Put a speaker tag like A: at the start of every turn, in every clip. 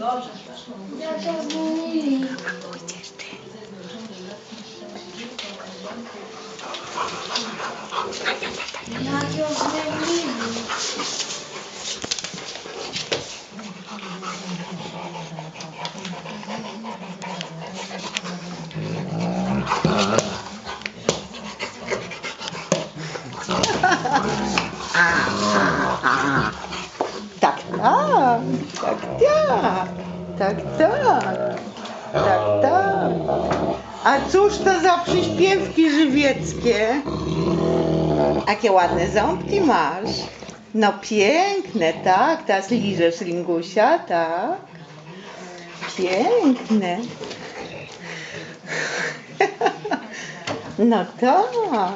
A: Jak się zmienili. Jak ją zmienili.
B: Tak, tak, tak, tak, tak, tak, tak, tak. A cóż to za przyśpiewki żywieckie? Jakie ładne ząbki masz. No piękne, tak? Teraz liżesz Ringusia, tak? Piękne. No tak.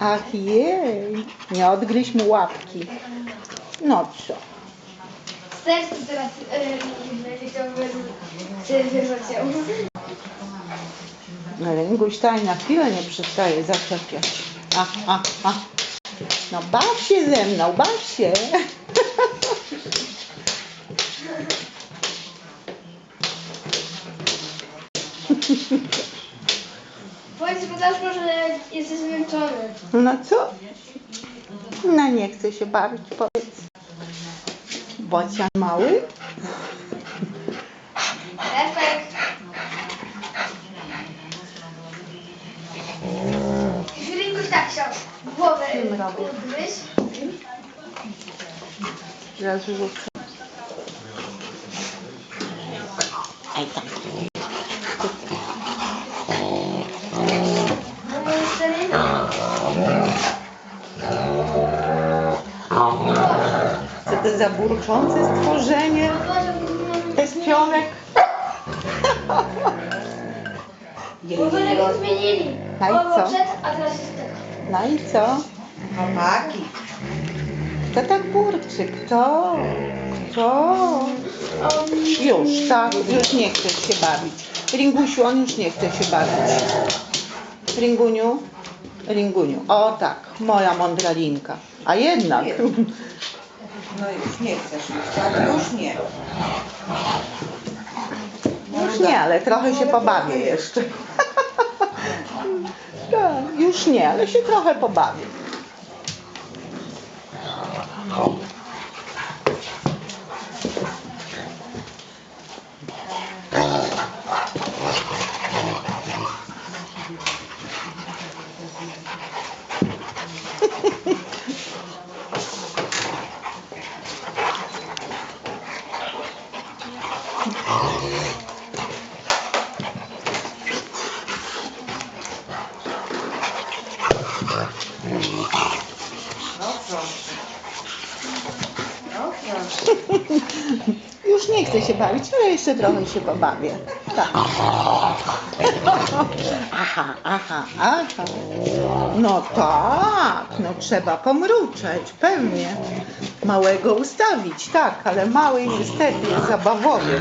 B: Ach jej, nie odgryź mu łapki. No co?
A: Serce teraz yy, będzie chciał wy- wyrwać ją.
B: Ale Ringuś tutaj na chwilę nie przestaje zaczepiać. A, a, a. No baw się ze mną, baw się.
A: Powiedz, podasz może jesteś zmęczony.
B: No co? No nie chce się bawić, powiedz. pode
A: chamar o. Perfeito. Julinho está
B: aqui, ó.
A: Vou
B: ver. Um. Já jogou.
A: Aí tá.
B: Co to za burczące stworzenie? Pionek.
A: Bo wy go zmienili.
B: No i co?
A: przed, a teraz jest tak.
B: No i co?
C: Chłopaki.
B: Kto tak burczy? Kto? Kto? Już, tak, już nie chce się bawić. Ringusiu, on już nie chce się bawić. Ringuniu? Ringuniu. O tak, moja mądra linka. A jednak.
C: No już nie chcesz już, tak? Już nie.
B: Już nie, ale trochę się pobawię jeszcze. Tak, już nie, ale się trochę pobawię.
C: No proszę.
B: Już nie chcę się bawić, ale jeszcze trochę się pobawię. Tak. Aha, aha, aha. No tak, no trzeba pomruczeć, pewnie. Małego ustawić, tak, ale mały niestety jest zabawowiec.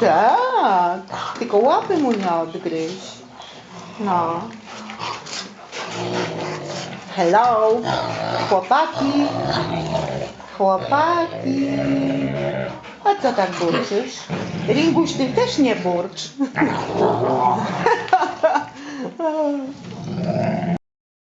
B: Tak, tylko łapy mu nie odgryź. No. Hello, chłopaki. Chłopaki. A co tak burczysz? Ringuś, ty też nie burcz.